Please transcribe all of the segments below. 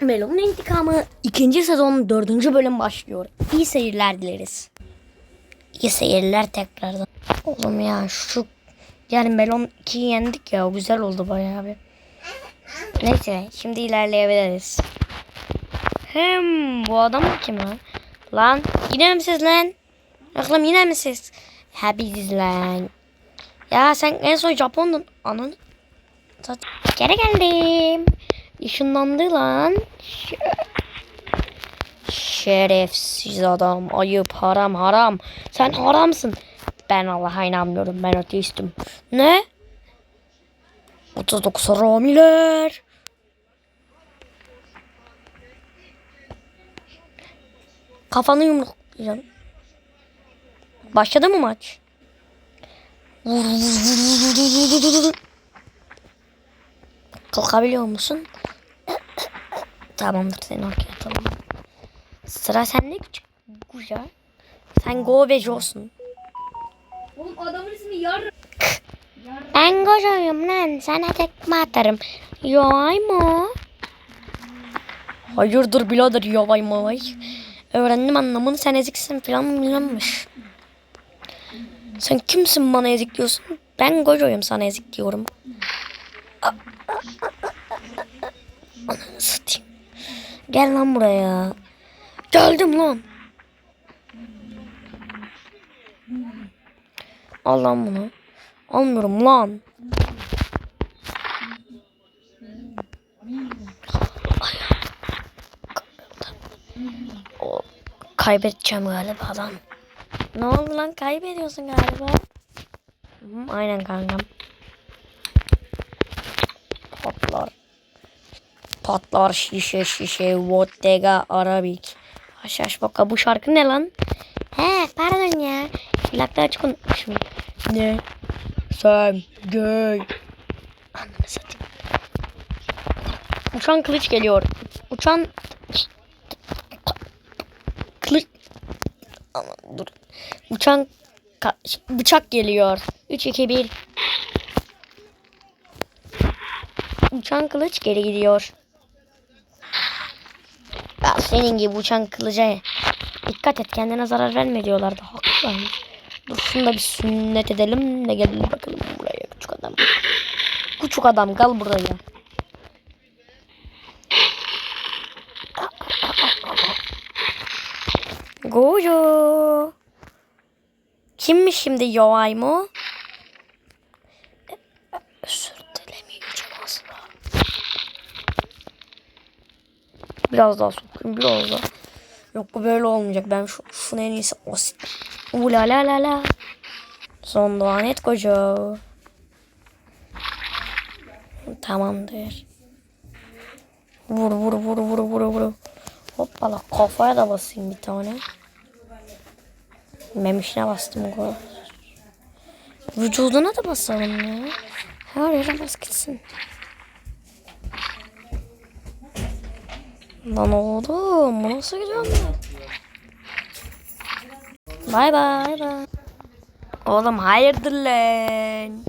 Melon'un intikamı ikinci sezon dördüncü bölüm başlıyor. İyi seyirler dileriz. İyi seyirler tekrardan. Oğlum ya şu yani Melon 2'yi yendik ya o güzel oldu bayağı bir. Neyse şimdi ilerleyebiliriz. Hem bu adam kim lan? Lan yine mi siz lan? Aklım yine mi siz? Ha biziz lan. Ya sen en son Japondun. Ananı. Geri geldim. Işınlandı lan. Şerefsiz adam. Ayıp haram haram. Sen haramsın. Ben Allah'a inanmıyorum. Ben ateistim. Ne? 39 Ramiler. Kafanı yumruklayacağım. Başladı mı maç? Vur, vur, vur, vur, vur, vur, vur, vur. Kalkabiliyor musun? Tamamdır seni oraya atalım. Sıra sende küçük kuca. Sen Go ve Jo'sun. Oğlum adamın ismi Yar. Ben Gojo'yum lan. Sana tekme atarım. Yoy mu? Hayırdır birader yovay mavay. Öğrendim anlamını sen eziksin falan bilanmış. Sen kimsin bana ezik diyorsun? Ben Gojo'yum sana ezik diyorum. Ananı satayım. Gel lan buraya. Geldim lan. Al lan bunu. Almıyorum lan. Kaybedeceğim galiba lan. Ne oldu lan kaybediyorsun galiba. Aynen kankam. Patlar. Patlar şişe şişe vodka arabik. Haş haş baka bu şarkı ne lan? He pardon ya. Kulakta açık unutmuşum. Ne? Sen gay. Ananı satayım. Uçan kılıç geliyor. Uçan kılıç Aman dur. Uçan ka- bıçak geliyor. 3 2 1 Uçan kılıç geri gidiyor. Senin gibi uçan kılıca dikkat et kendine zarar verme diyorlardı. Haklılarmış. Dur şunu da bir sünnet edelim de gel bakalım buraya küçük adam. Küçük adam kal buraya. Gojo. Kimmiş şimdi Yoay mu? Biraz daha sokayım biraz daha. Yok bu böyle olmayacak. Ben şu, şunu en iyisi asit. Ula la la la. Son doğan et koca. Tamamdır. Vur vur vur vur vur vur. Hoppala kafaya da basayım bir tane. Memişine bastım gol. Vücuduna da basalım ya. Her yere bas gitsin. Lan oğlum bu nasıl gidiyor lan? Bay bay bay. Oğlum hayırdır lan?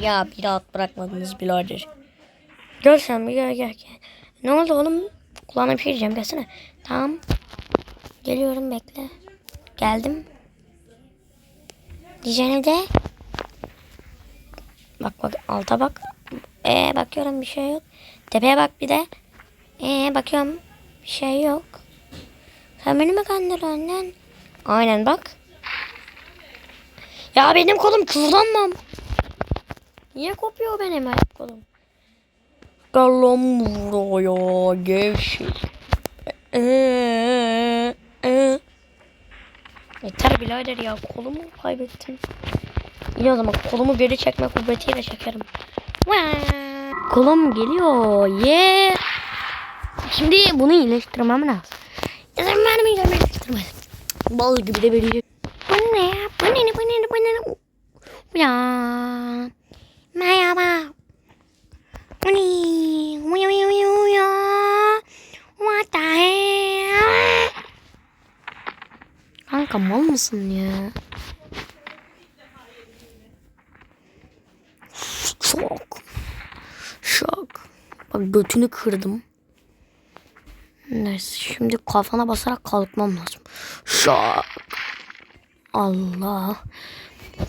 Ya bir rahat bırakmadınız birader. Gel sen bir gel gel gel. Ne oldu oğlum? Kulağına bir şey diyeceğim gelsene. Tamam. Geliyorum bekle. Geldim. Diyeceğine de. Bak bak alta bak. Ee bakıyorum bir şey yok. Tepeye bak bir de. Ee bakıyorum bir şey yok. Sen beni mi kandırıyorsun? Aynen bak. Ya benim kolum kullanmam. Niye kopuyor benim ayak kolum? Lan buraya gevşek. Ee, ee. Yeter birader ya kolumu kaybettim. İyi o zaman kolumu geri çekme kuvvetiyle çekerim. Kolum geliyor. Yeah. Şimdi bunu iyileştirmem lazım. İzin vermeyeceğim iyileştirmez. Bal gibi de verecek. Bu ne ya? Bu ne bu ne bu ne? Ya. Merhaba. Bu ne? Uyu uyu uyu uyu. What the hell? Kanka mal mısın ya? Şok. Şok. Bak götünü kırdım. Neyse şimdi kafana basarak kalkmam lazım. Şak. Allah.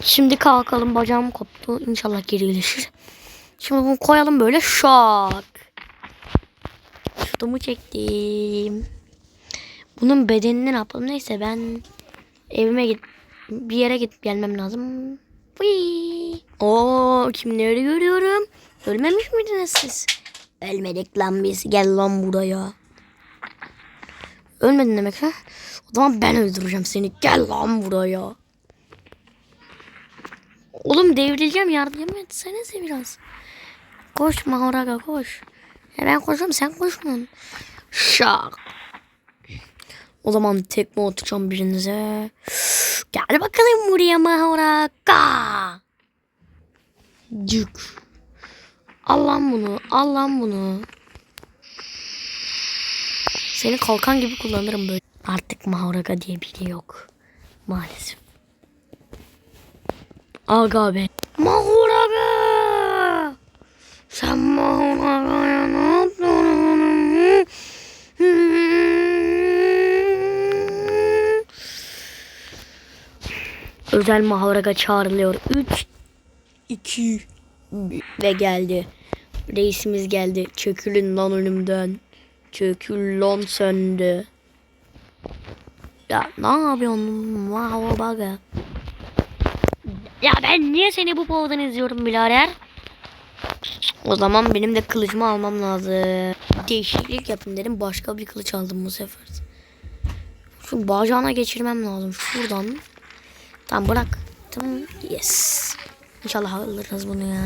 Şimdi kalkalım bacağım koptu. İnşallah geri iyileşir. Şimdi bunu koyalım böyle şak. Şutumu çektim. Bunun bedenini ne yapalım? Neyse ben evime git bir yere gidip gelmem lazım. Vıy. Oo kimleri görüyorum? Ölmemiş miydiniz siz? Ölmedik lan biz. Gel lan buraya. Ölmedin demek ha? O zaman ben öldüreceğim seni. Gel lan buraya. Oğlum devrileceğim yardım etsenize biraz. Koş Mahuraga koş. Ya ben koşuyorum sen koşmuyorsun. Şak. O zaman tekme atacağım birinize. Gel bakalım buraya Mahuraga. Cük. Al lan bunu. Al lan bunu. Seni kalkan gibi kullanırım böyle. Artık Mahuraga diye biri yok. Maalesef. Aga be. Mahuraga! Sen Mahuraga'ya ne yaptın? Özel Mahuraga çağrılıyor. 3 2 ve geldi. Reisimiz geldi. Çökülün lan önümden. Çökül lan söndü. Ya ne yapıyorsun Mahuraga? Ya ben niye seni bu povdan izliyorum birader? O zaman benim de kılıcımı almam lazım. Değişiklik yapayım dedim. Başka bir kılıç aldım bu sefer. Şu bacağına geçirmem lazım. Şuradan. Tamam bırak. Tamam. Yes. İnşallah alırız bunu ya.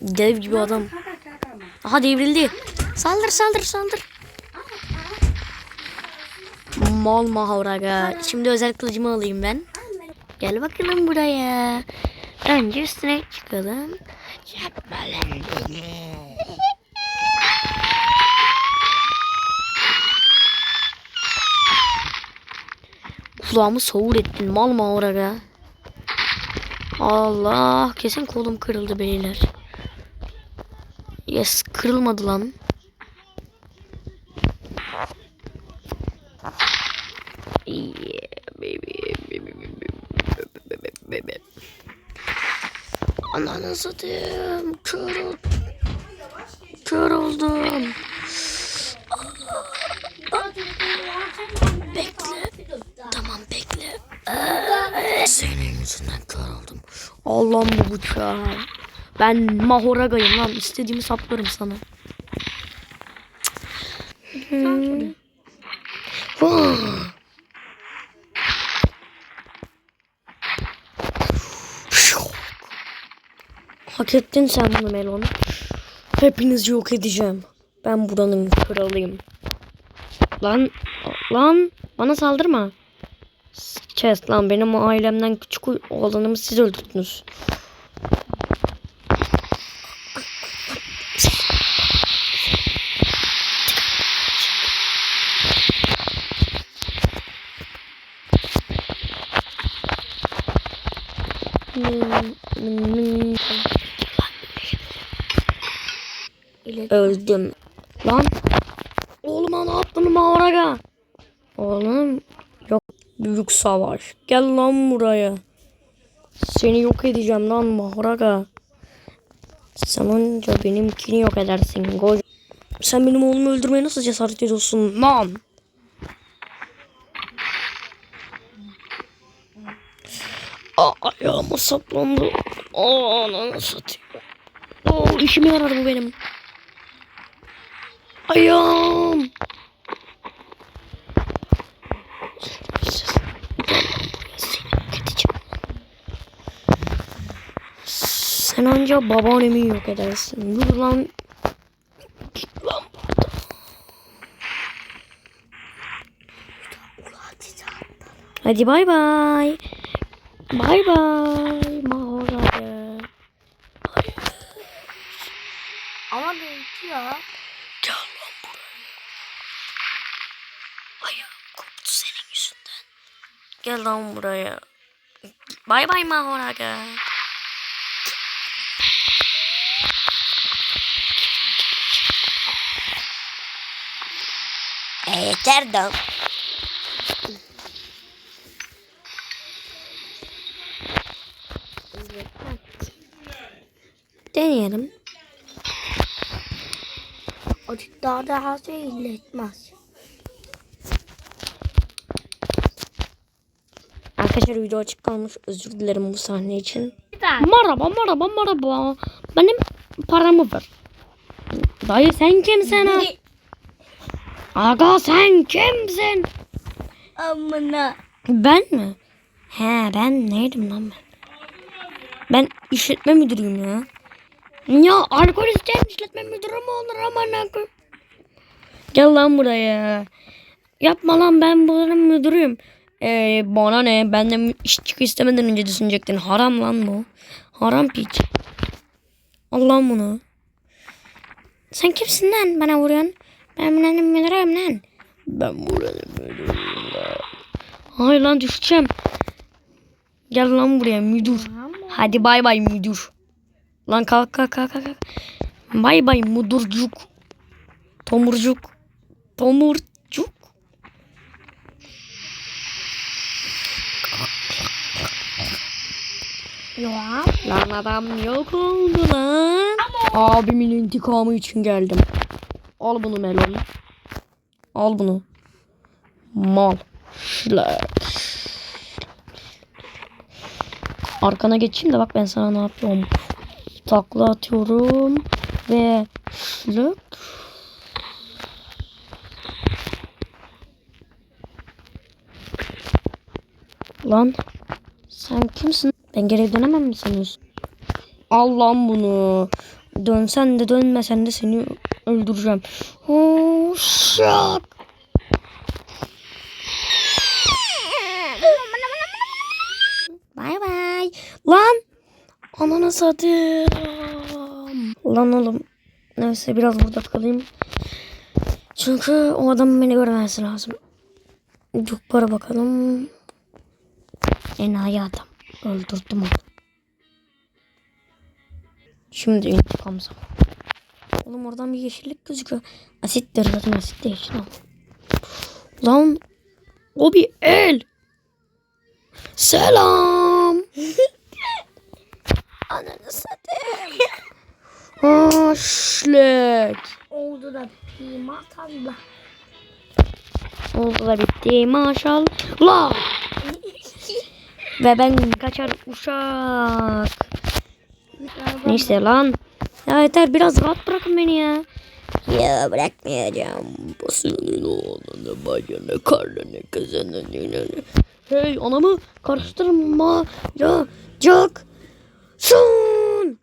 Dev gibi adam. Aha devrildi. Saldır saldır saldır. Mal mahuraga. Şimdi özel kılıcımı alayım ben. Gel bakalım buraya. Önce üstüne çıkalım. Yapmalım beni. Kulağımı soğur ettin mal mağaraga. Allah kesin kolum kırıldı beyler. Yes kırılmadı lan. Satayım. Kör, ol- kör oldum. Bekle. Tamam bekle. Senin yüzünden kör oldum. Allah'ım bu bıçağı. Ben mahoragayım lan. İstediğimi saplarım sana. Hmm. Hak ettin sen bunu Melon. Hepinizi yok edeceğim. Ben buranın kralıyım. Lan, lan bana saldırma. Chest lan benim ailemden küçük olanımı siz öldürdünüz. Öldüm. Lan. Oğluma ne yaptın mağaraga? Oğlum yok. Büyük savaş. Gel lan buraya. Seni yok edeceğim lan mağaraga. Sen önce benimkini yok edersin. Go Sen benim oğlumu öldürmeye nasıl cesaret ediyorsun lan? Aa, ayağıma saplandı. Aa, ananı satayım. Oo, işime yarar bu benim. Ayağım. Sen anca babaannemi yok edersin. Dur lan. Git lan buradan. Hadi bay bay. Bay bay. Mahoraya. Ama benimki ya. Gel lan buraya. Ayağım koptu senin yüzünden. Gel lan buraya. Bay bay Mahoraga. E, yeter de. Deneyelim. Açık daha daha şey etmez. Arkadaşlar video açık kalmış. Özür dilerim bu sahne için. Merhaba merhaba merhaba. Benim paramı ver. Dayı sen kimsin ha? Aga sen kimsin? Amına. Ben mi? He ben neydim lan ben? Ben işletme müdürüyüm ya. Ya alkol isteyen işletme müdürü mü olur aman akım? Gel lan buraya. Yapma lan ben buranın müdürüyüm. Ee, bana ne? Benden iş çıkı istemeden önce düşünecektin. Haram lan bu. Haram piç. Allah'ım bunu. Sen kimsin lan bana vuruyorsun? Ben buranın müdürüyüm lan. Ben buranın müdürüyüm lan. Hayır lan düşeceğim. Gel lan buraya müdür. Hadi bay bay müdür. Lan kalk kalk kalk kalk. Bay bay müdürcük. Tomurcuk. Tomurcuk. Ya. Lan adam yok oldu lan. Abimin intikamı için geldim. Al bunu melon. Al bunu. Mal. Şlak. Arkana geçeyim de bak ben sana ne yapıyorum. Takla atıyorum. Ve şlak. Lan sen kimsin? Ben geri dönemem mi sanıyorsun? Al lan bunu. Dönsen de dönmesen de seni öldüreceğim. Oh, şak. Bay bay. Lan. Ananı satayım. Lan oğlum. Neyse biraz burada kalayım. Çünkü o adam beni görmesi lazım. Para bakalım. Enayi adam. Öldürdüm onu. Şimdi intikam zamanı. Oğlum oradan bir yeşillik gözüküyor. Asittir zaten asit de yeşil ama. Lan o bir el. Selam. Ananı satayım. Aşlek. Oldu da bir maşallah. Oldu da bitti maşallah. Ve ben kaçar uşak. Neyse lan. Ya yeter biraz rahat bırakın beni ya. Ya bırakmayacağım. Bu senin oğlunu bacını karnını kızını ninini. Hey anamı karıştırma. Ya Jack. Sun.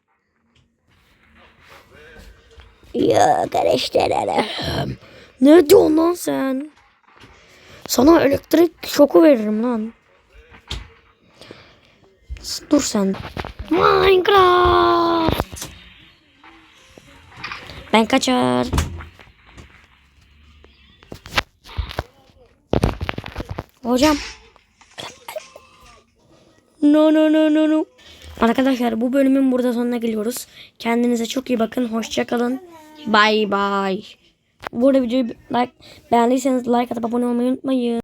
Ya karıştıralım. Ne diyorsun lan sen? Sana elektrik şoku veririm lan. Dur sen. Minecraft. Ben kaçar. Hocam. No no no no no. Arkadaşlar bu bölümün burada sonuna geliyoruz. Kendinize çok iyi bakın. Hoşça kalın. Bye bye. Bu arada videoyu like, beğendiyseniz like atıp abone olmayı unutmayın.